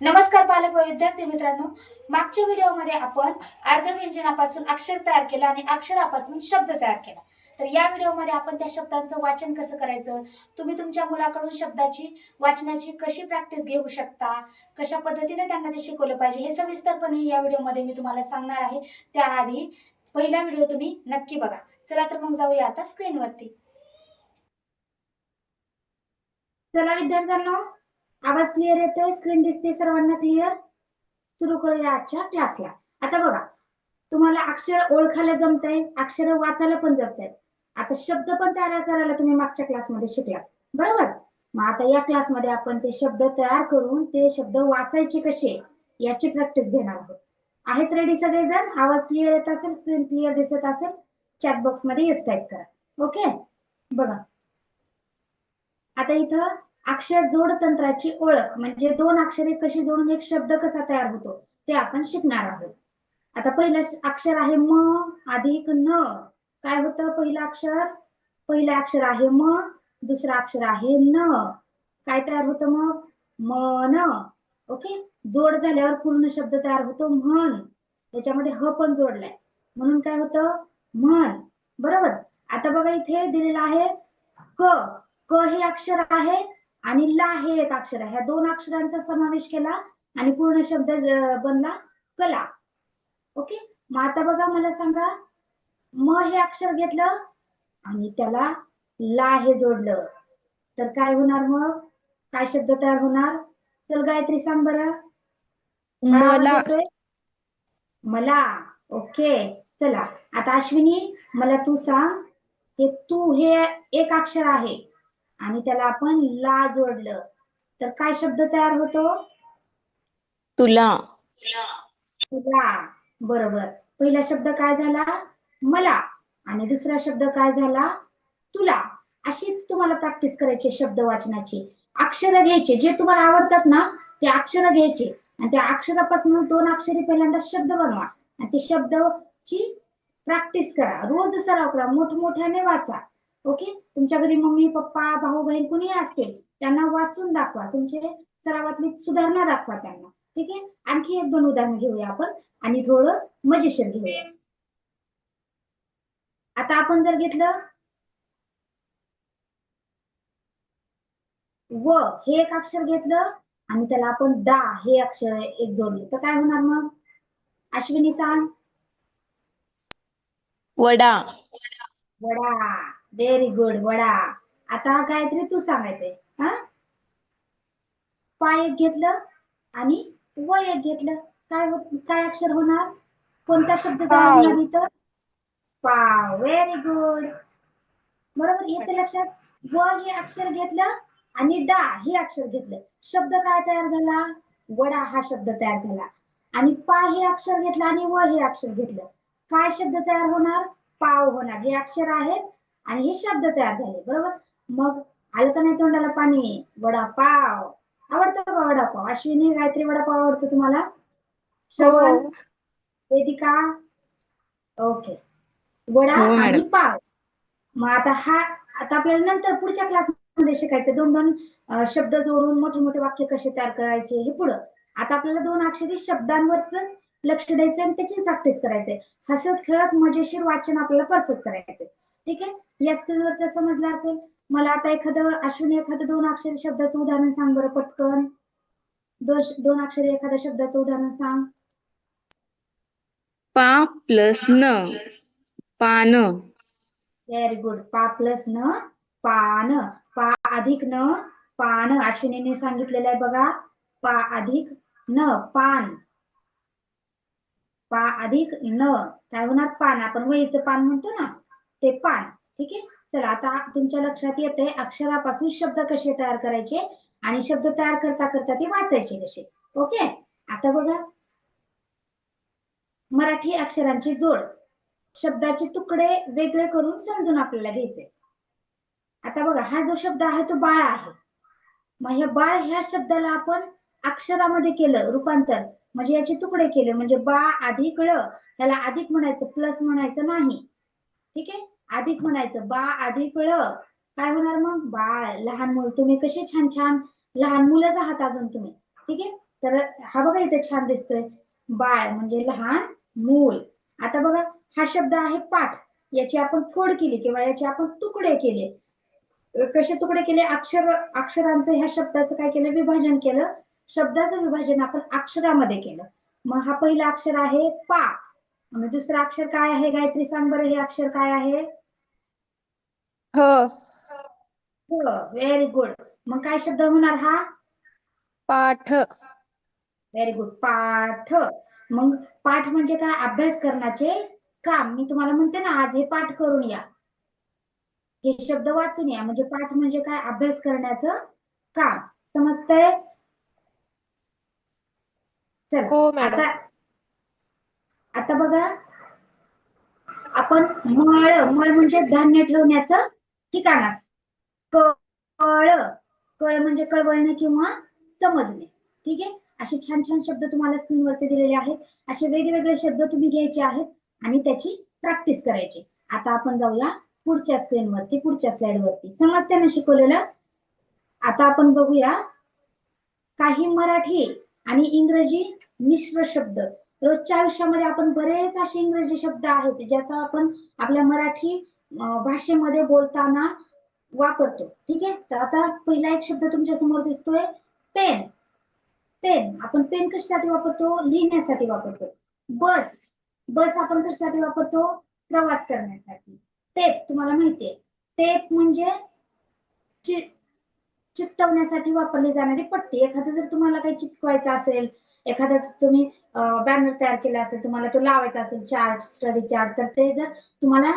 नमस्कार पालक व विद्यार्थी मित्रांनो. मागच्या व्हिडिओमध्ये आपण अर्धव्यंजनापासून अक्षर तयार केला आणि अक्षरापासून शब्द तयार केला. तर या व्हिडिओमध्ये आपण त्या शब्दांचं वाचन कसं करायचं? तुम्ही तुमच्या मुलाकडून शब्दाची वाचनाची कशी प्रॅक्टिस घेऊ शकता? कशा पद्धतीने त्यांना ते शिकवलं पाहिजे? हे सविस्तरपणे या व्हिडिओमध्ये मी तुम्हाला सांगणार आहे. त्याआधी पहिला व्हिडिओ तुम्ही नक्की बघा. चला तर मग जाऊया आता स्क्रीनवरती चला विद्यार्थ्यांना आवाज क्लिअर येतोय? स्क्रीन दिसते सर्वांना क्लिअर सुरू करूया आजच्या क्लासला आता बघा तुम्हाला अक्षर ओळखायला जमतंय अक्षर वाचायला पण जमतायत आता शब्द पण तयार करायला तुम्ही मागच्या क्लासमध्ये शिकला बरोबर? मग आता या क्लासमध्ये आपण ते शब्द तयार करून ते शब्द वाचायचे कसे याची प्रॅक्टिस घेणार आहोत. आहेत रेडी सगळेजण? आवाज क्लिअर येत असेल स्क्रीन क्लिअर दिसत असेल चॅट बॉक्समध्ये येस टाईप करा. ओके बघा. आता इथं अक्षर जोड तंत्राची ओळख म्हणजे दोन अक्षरे कशी जोडून एक शब्द कसा तयार होतो ते आपण शिकणार आहोत. आता पहिलं अक्षर आहे म अधिक न. काय होतं पहिलं अक्षर? पहिलं अक्षर आहे म दुसरं अक्षर आहे न. काय तयार होतं मग? मन ओके? जोड झाल्यावर पूर्ण शब्द तयार होतो म्हण. त्याच्यामध्ये ह पण जोडलाय. म्हणून काय होतं? म्हण. बरोबर? आता बघा इथे दिलेलं आहे क. क हे अक्षर आहे आणि ला हे एक अक्षर आहे. ह्या दोन अक्षरांचा समावेश केला आणि पूर्ण शब्द बनला कला. ओके? मग आता बघा मला सांगा म हे अक्षर घेतलं आणि त्याला ला हे जोडलं. तर काय होणार मग? काय शब्द तयार होणार? चल गायत्री सांग बरं. मला? मला ओके चला. आता अश्विनी मला तू सांग हे तू हे एक अक्षर आहे. आणि त्याला आपण ला जोडलं. तर काय शब्द तयार होतो? तुला. तुला. बरोबर. पहिला शब्द काय झाला? मला. आणि दुसरा शब्द काय झाला? तुला. अशीच तुम्हाला प्रॅक्टिस करायची शब्द वाचनाची. अक्षर घ्यायचे. जे तुम्हाला आवडतात ना ते अक्षर घ्यायचे. आणि त्या अक्षरापासून दोन अक्षरी पहिल्यांदा शब्द बनवा. आणि ते शब्दाची प्रॅक्टिस करा. रोज सराव करा. मोठमोठ्याने वाचा. ओके तुमच्या घरी मम्मी पप्पा भाऊ बहीण कुणी असतील त्यांना वाचून दाखवा. तुमचे सरावातली सुधारणा दाखवा त्यांना. ठीक आहे? आणखी एक दोन उदाहरण घेऊया आपण आणि थोडं मजेशीर घेऊया. आता आपण जर घेतलं व हे एक अक्षर घेतलं आणि त्याला आपण दा हे अक्षर एक जोडलं. तर काय होणार मग? अश्विनी सांग. Vada. Vada. Very good vada. आता गायत्री तू सांगायचंय हा? पाय एक घेतलं आणि व एक घेतलं. काय काय अक्षर होणार? कोणता शब्द. होणार इथं? पाव. व्हेरी गुड बरोबर? येते लक्षात. व हे अक्षर घेतलं आणि डा हे अक्षर घेतलं. शब्द काय तयार झाला? वडा हा शब्द तयार झाला. आणि पा हे अक्षर घेतलं आणि व हे अक्षर घेतलं. काय शब्द तयार होणार? पाव होणार. हे अक्षर आहेत आणि हे शब्द तयार झाले बरोबर? मग आलं का नाही तोंडाला पाणी वडापाव. आवडतं का वडापाव? अश्विनी गायत्री वडापाव आवडतो तुम्हाला? श्रवण वेदिका? ओके. वडा हो, आणि. पाव. मग आता हा आता आपल्याला नंतर पुढच्या क्लासमध्ये शिकायचं. दोन दोन शब्द जोडून मोठे मोठे वाक्य कसे तयार करायचे हे पुढं. आता आपल्याला दोन अक्षरी शब्दांवरच लक्ष द्यायचं आणि त्याची प्रॅक्टिस करायचंय. हसत खेळत मजेशीर वाचन आपल्याला परफेक्ट करायचंय. ठीक आहे? या स्क्रीनवर समजलं असेल मला आता एखादं अश्विनी एखादं दोन अक्षरी शब्दाचं उदाहरण सांग बरं पटकन. दोन दोन अक्षरी एखाद्या शब्दाचं उदाहरण सांग. पा प्लस न पान. व्हेरी गुड पा प्लस न पान. पा अधिक न पान. अश्विनीने सांगितलेलं आहे बघा. पा अधिक न पान. पा अधिक न. काय होणार? पान. आपण वहीचं पान म्हणतो ना? ते पान. ठीक आहे? चला आता तुमच्या लक्षात येते अक्षरापासून शब्द कसे तयार करायचे आणि शब्द तयार करता करता ते वाचायचे कसे. ओके? आता बघा. मराठी अक्षरांची जोड. शब्दाचे तुकडे वेगळे करून समजून आपल्याला घ्यायचे. आता बघा हा जो शब्द आहे तो बाळ आहे. मग ह्या बाळ ह्या शब्दाला आपण अक्षरामध्ये केलं रूपांतर. म्हणजे याचे तुकडे केले म्हणजे बा अधिक ळ त्याला अधिक म्हणायचं प्लस म्हणायचं नाही. ठीक आहे? अधिक म्हणायचं बा अधिक ळ. काय होणार मग? बाळ. लहान मुल. तुम्ही कसे छान छान लहान मुलंच आहात अजून तुम्ही. ठीक आहे? तर हा बघा इथे छान दिसतोय. बाळ म्हणजे लहान मूल. आता बघा हा शब्द आहे पाठ. याची आपण फोड केली किंवा याचे आपण तुकडे केले. कसे तुकडे केले? अक्षर अक्षरांचं ह्या शब्दाचं काय केलं? विभाजन केलं. शब्दाचं विभाजन आपण अक्षरामध्ये केलं. मग हा पहिला अक्षर आहे पा. दुसरं अक्षर काय आहे? गायत्री सांग बरं हे अक्षर काय आहे? ह. व्हेरी गुड मग काय शब्द होणार हा? पाठ. व्हेरी गुड पाठ. मग पाठ म्हणजे काय? अभ्यास करण्याचे काम. मी तुम्हाला म्हणते ना आज हे पाठ करून या. हे शब्द वाचून या. म्हणजे पाठ म्हणजे काय? अभ्यास करण्याचं काम. समजतंय? चला. हो मॅडम. आता बघा आपण मळ मळ म्हणजे धान्य ठेवण्याचं ठिकाण असत. कळ कळ म्हणजे कळवळणे किंवा समजणे. ठीक आहे? असे छान छान शब्द तुम्हाला स्क्रीनवरती दिलेले आहेत. असे वेगवेगळे शब्द तुम्ही घ्यायचे आहेत आणि त्याची प्रॅक्टिस करायची. आता आपण जाऊया पुढच्या स्क्रीनवरती पुढच्या स्लाइडवरती समजते ना शिकवलेलं. आता आपण बघूया काही मराठी आणि इंग्रजी मिश्र शब्द. रोजच्या आयुष्यामध्ये आपण बरेच असे इंग्रजी शब्द आहेत ज्याचा आपण आपल्या मराठी भाषेमध्ये बोलताना वापरतो. ठीक आहे? तर आता पहिला एक शब्द तुमच्यासमोर दिसतोय पेन. पेन. आपण पेन कशासाठी वापरतो? लिहिण्यासाठी वापरतो. बस. बस आपण कशासाठी वापरतो? प्रवास करण्यासाठी. टेप तुम्हाला माहितीये. टेप म्हणजे चि- वापरली जाणारी पट्टी. एखादं जर तुम्हाला काही चिकटवायचं असेल एखादा तुम्ही बॅनर तयार केला असेल तुम्हाला तो लावायचा असेल चार्ट स्टडी चार्ट तर ते जर तुम्हाला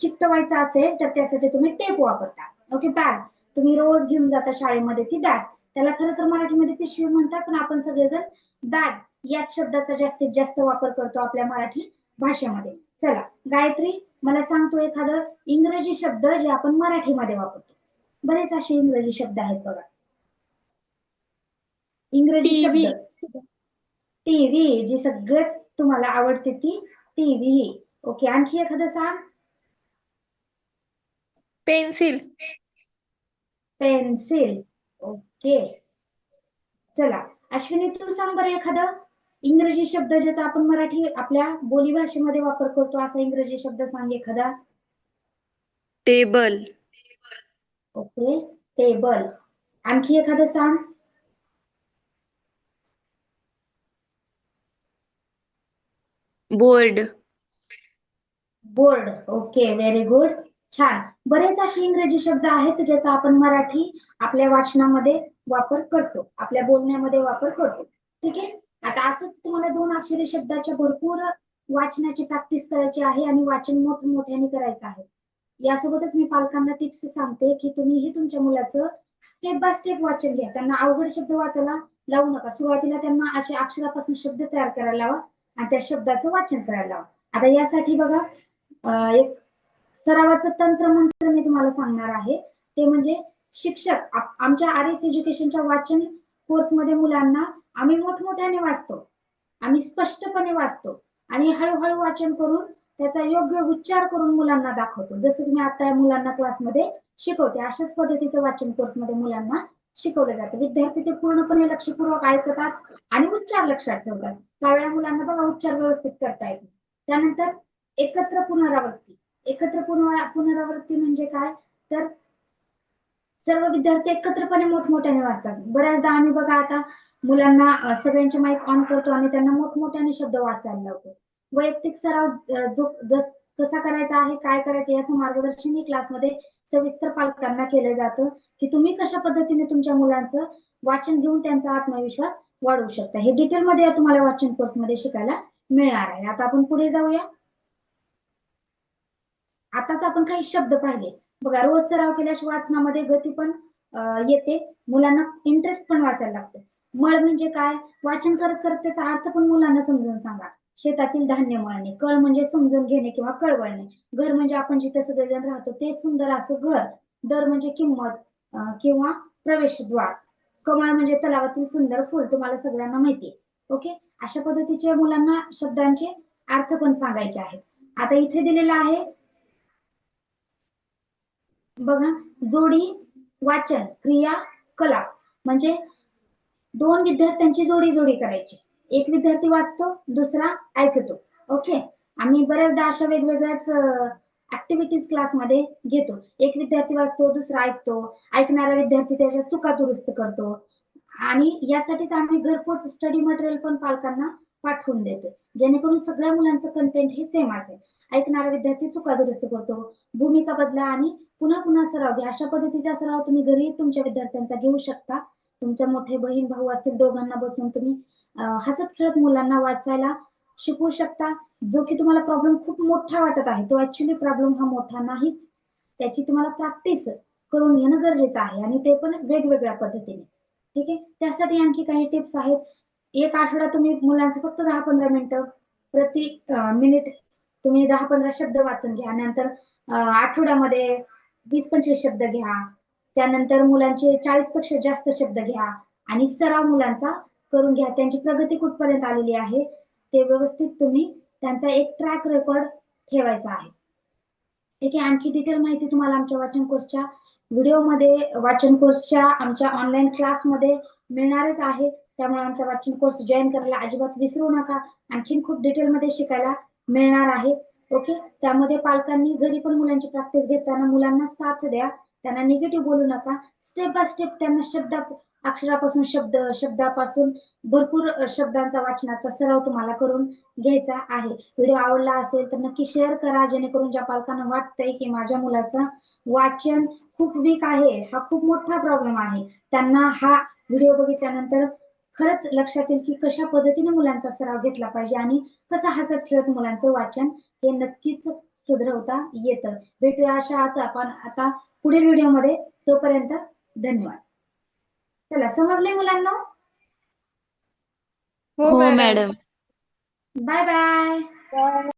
चिकटवायचं असेल तर त्यासाठी तुम्ही टेप वापरता. ओके बॅग तुम्ही रोज घेऊन जाता शाळेमध्ये ती बॅग त्याला खरं तर मराठीमध्ये पिशवी म्हणतात पण आपण सगळेजण बॅग याच शब्दाचा जास्तीत जास्त वापर करतो आपल्या मराठी भाषेमध्ये. चला गायत्री मला सांगतो एखादं इंग्रजी शब्द जे आपण मराठीमध्ये वापरतो. बरेच असे इंग्रजी शब्द आहेत बघा. इंग्रजी TV. टीव्ही जी सगळ्यात तुम्हाला आवडते ती टीव्ही ओके आणखी एखादं सांग? पेन्सिल. पेन्सिल. ओके. चला अश्विनी तू सांग बरं एखादं. इंग्रजी शब्द ज्याचा आपण मराठी आपल्या बोली भाषेमध्ये वापर करतो असा इंग्रजी शब्द सांग एखादा. टेबल. Okay table. आणखी एखादं सांग? Board. Board. Okay very good छान. बरेच असे इंग्रजी शब्द आहेत ज्याचा आपण मराठी आपल्या वाचनामध्ये वापर करतो. आपल्या बोलण्यामध्ये वापर करतो. ठीक आहे? आता असंच तुम्हाला दोन अक्षरी शब्दाच्या भरपूर वाचनाची प्रॅक्टिस करायची आहे आणि वाचन मोठमोठ्याने करायचं आहे. यासोबतच मी पालकांना टिप्स सांगते की तुम्हीही तुमच्या मुलाचं स्टेप बाय स्टेप वाचन घ्या. त्यांना अवघड शब्द वाचायला लावू नका. सुरुवातीला त्यांना असे अक्षरापासून शब्द तयार करायला लावा. आणि त्या शब्दाचं वाचन करायला लावा. आता यासाठी बघा एक सरावाचं तंत्र मंत्र मी तुम्हाला सांगणार आहे. ते म्हणजे शिक्षक आमच्या आर एस एज्युकेशनच्या वाचन कोर्समध्ये मुलांना आम्ही मोठमोठ्याने वाचतो. आम्ही स्पष्टपणे वाचतो. आणि हळूहळू वाचन करून त्याचा योग्य उच्चार करून मुलांना दाखवतो. जसं की मी आता मुलांना क्लासमध्ये शिकवते. अशाच पद्धतीचं वाचन कोर्समध्ये मुलांना शिकवलं जातं. विद्यार्थी ते पूर्णपणे लक्षपूर्वक ऐकतात आणि उच्चार लक्षात ठेवतात. त्यावेळेला मुलांना बघा उच्चार व्यवस्थित करता येतो. त्यानंतर एकत्र पुनरावृत्ती. एकत्र पुनरावृत्ती म्हणजे काय? तर सर्व विद्यार्थी एकत्रपणे मोठमोठ्याने वाचतात. बऱ्याचदा आम्ही बघा आता मुलांना सगळ्यांचे माईक ऑन करतो आणि त्यांना मोठमोठ्याने शब्द वाचायला लावतो. वैयक्तिक सराव जो कसा करायचा आहे काय करायचं याचं मार्गदर्शन क्लासमध्ये सविस्तर पालकांना केलं जातं की तुम्ही कशा पद्धतीने तुमच्या मुलांचं वाचन घेऊन त्यांचा आत्मविश्वास वाढवू शकता. हे डिटेलमध्ये मध्ये तुम्हाला वाचन कोर्समध्ये शिकायला मिळणार आहे. आता आपण पुढे जाऊया. आताच आपण काही शब्द पाहिले. बघा रोज सराव केल्याशिवाय वाचनामध्ये गती पण येते. मुलांना इंटरेस्ट पण वाचायला लागतो. मळ म्हणजे काय? वाचन करत करत त्याचा अर्थ पण मुलांना समजून सांगा. शेतातील धान्य मळणे कळ म्हणजे समजून घेणे किंवा कळवळणे घर म्हणजे आपण जिथे सगळेजण राहतो ते सुंदर असं घर. दर म्हणजे किंमत किंवा प्रवेशद्वार. कमळ म्हणजे तलावातील सुंदर फुल तुम्हाला सगळ्यांना माहितीये ओके अशा पद्धतीचे मुलांना शब्दांचे अर्थ पण सांगायचे आहेत. आता इथे दिलेला आहे बघा जोडी वाचन क्रिया कला. म्हणजे दोन विद्यार्थ्यांची जोडी जोडी करायची. एक विद्यार्थी वाचतो दुसरा ऐकतो. ओके आम्ही बऱ्याचदा अशा वेगवेगळ्याच ऍक्टिव्हिटीज क्लासमध्ये घेतो. एक विद्यार्थी वाचतो दुसरा ऐकतो. ऐकणारा विद्यार्थी त्याच्या चुका दुरुस्त करतो. आणि यासाठीच आम्ही घरपोच स्टडी मटेरियल पण पालकांना पाठवून देतो. जेणेकरून सगळ्या मुलांचं कंटेंट हे सेम असेल ऐकणारा विद्यार्थी चुका दुरुस्त करतो भूमिका बदला आणि पुन्हा पुन्हा सराव घ्या अशा पद्धतीचा सराव तुम्ही घरी तुमच्या विद्यार्थ्यांचा घेऊ शकता. तुमच्या मोठे बहीण भाऊ असतील दोघांना बसून तुम्ही हसत खेळत मुलांना वाचायला शिकवू शकता. जो की तुम्हाला प्रॉब्लेम खूप मोठा वाटत आहे तो ऍक्च्युली प्रॉब्लेम हा मोठा नाहीच. त्याची तुम्हाला प्रॅक्टिस करून घेणं गरजेचं आहे आणि ते पण वेगवेगळ्या पद्धतीने. ठीक आहे? त्यासाठी आणखी काही टिप्स आहेत. एक आठवडा तुम्ही मुलांचं फक्त दहा पंधरा मिनिटं प्रति मिनिट तुम्ही दहा पंधरा शब्द वाचून घ्या. नंतर आठवड्यामध्ये वीस पंचवीस शब्द घ्या. त्यानंतर मुलांचे चाळीसपेक्षा जास्त शब्द घ्या. आणि सराव मुलांचा करून घ्या. त्यांची प्रगती कुठपर्यंत आलेली आहे ते व्यवस्थित तुम्ही त्यांचा एक ट्रॅक रेकॉर्ड ठेवायचा आहे. ठीक आहे आणखी डिटेल माहिती तुम्हाला आमच्या वाचन कोर्सच्या व्हिडिओमध्ये वाचन कोर्सच्या आमच्या ऑनलाईन क्लासमध्ये मिळणारच आहे. त्यामुळे आमचा वाचन कोर्स जॉईन करायला अजिबात विसरू नका. आणखीन खूप डिटेलमध्ये शिकायला मिळणार आहे. ओके त्यामध्ये पालकांनी घरी पण मुलांची प्रॅक्टिस घेताना मुलांना साथ द्या. त्यांना निगेटिव्ह बोलू नका. स्टेप बाय स्टेप त्यांना शब्दात अक्षरापासून शब्द शब्दापासून भरपूर शब्दांचा वाचनाचा सराव तुम्हाला करून घ्यायचा आहे. व्हिडिओ आवडला असेल तर नक्की शेअर करा जेणेकरून ज्या पालकांना वाटतंय की माझ्या मुलाचं वाचन खूप वीक आहे हा खूप मोठा प्रॉब्लेम आहे. त्यांना हा व्हिडिओ बघितल्यानंतर खरंच लक्षात येईल की कशा पद्धतीने मुलांचा सराव घेतला पाहिजे आणि कसा हसत खेळत मुलांचं वाचन हे नक्कीच सुधरवता येतं. भेटूया अशा आज आपण आता पुढील व्हिडिओमध्ये तोपर्यंत धन्यवाद. चला समजले मुलांना? हो हो मॅडम. मॅडम. बाय. बाय.